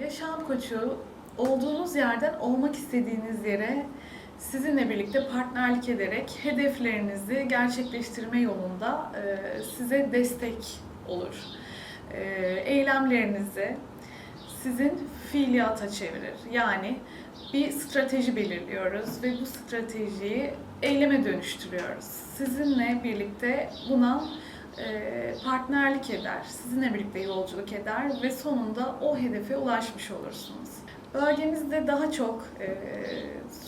Yaşam koçu olduğunuz yerden olmak istediğiniz yere sizinle birlikte partnerlik ederek hedeflerinizi gerçekleştirme yolunda e, size destek olur. E, Eylemlerinizi sizin fiiliyata çevirir. Yani bir strateji belirliyoruz ve bu stratejiyi eyleme dönüştürüyoruz. Sizinle birlikte buna partnerlik eder, sizinle birlikte yolculuk eder ve sonunda o hedefe ulaşmış olursunuz. Bölgemizde daha çok e,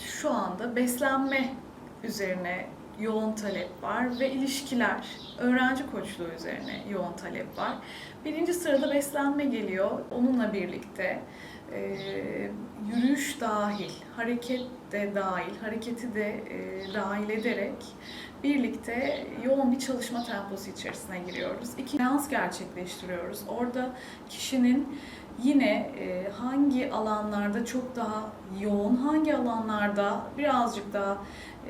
şu anda beslenme üzerine yoğun talep var ve ilişkiler, öğrenci koçluğu üzerine yoğun talep var. Birinci sırada beslenme geliyor. Onunla birlikte e, yürüyüş dahil, hareket de dahil, hareketi de e, dahil ederek birlikte yoğun bir çalışma temposu içerisine giriyoruz. İki seans gerçekleştiriyoruz. Orada kişinin yine e, hangi alanlarda çok daha yoğun, hangi alanlarda birazcık daha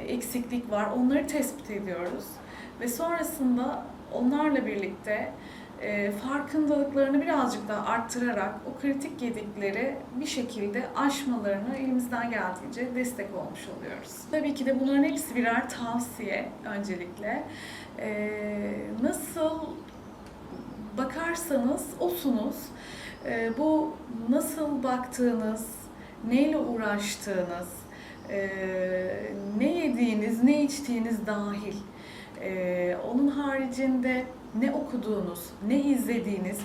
eksiklik var onları tespit ediyoruz. Ve sonrasında onlarla birlikte e, farkındalıklarını birazcık daha arttırarak o kritik gedikleri bir şekilde aşmalarını elimizden geldiğince destek olmuş oluyoruz. Tabii ki de bunların hepsi birer tavsiye öncelikle. E, nasıl bakarsanız osunuz. E, bu nasıl baktığınız, neyle uğraştığınız, e, ne yediğiniz, ne içtiğiniz dahil. E, onun haricinde ne okuduğunuz, ne izlediğiniz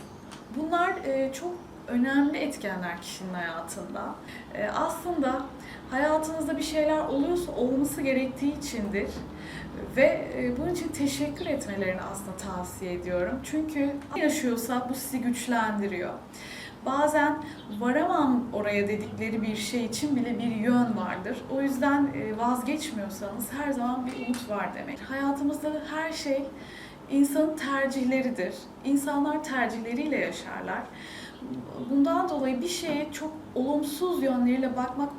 bunlar e, çok önemli etkenler kişinin hayatında. E, aslında hayatınızda bir şeyler oluyorsa olması gerektiği içindir ve e, bunun için teşekkür etmelerini aslında tavsiye ediyorum. Çünkü yaşıyorsa bu sizi güçlendiriyor. Bazen varamam oraya dedikleri bir şey için bile bir yön vardır. O yüzden vazgeçmiyorsanız her zaman bir umut var demek. Hayatımızda her şey insanın tercihleridir. İnsanlar tercihleriyle yaşarlar. Bundan dolayı bir şeye çok olumsuz yönleriyle bakmak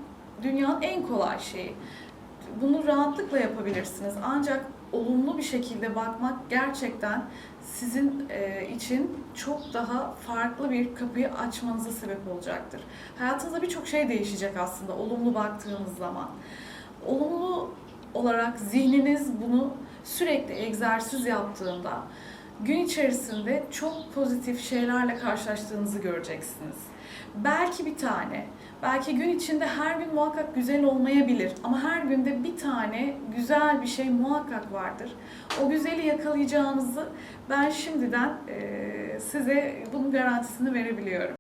dünyanın en kolay şeyi. Bunu rahatlıkla yapabilirsiniz. Ancak olumlu bir şekilde bakmak gerçekten sizin e, için çok daha farklı bir kapıyı açmanıza sebep olacaktır. Hayatınızda birçok şey değişecek aslında olumlu baktığınız zaman. Olumlu olarak zihniniz bunu sürekli egzersiz yaptığında gün içerisinde çok pozitif şeylerle karşılaştığınızı göreceksiniz. Belki bir tane, belki gün içinde her gün muhakkak güzel olmayabilir ama her günde bir tane güzel bir şey muhakkak vardır. O güzeli yakalayacağınızı ben şimdiden size bunun garantisini verebiliyorum.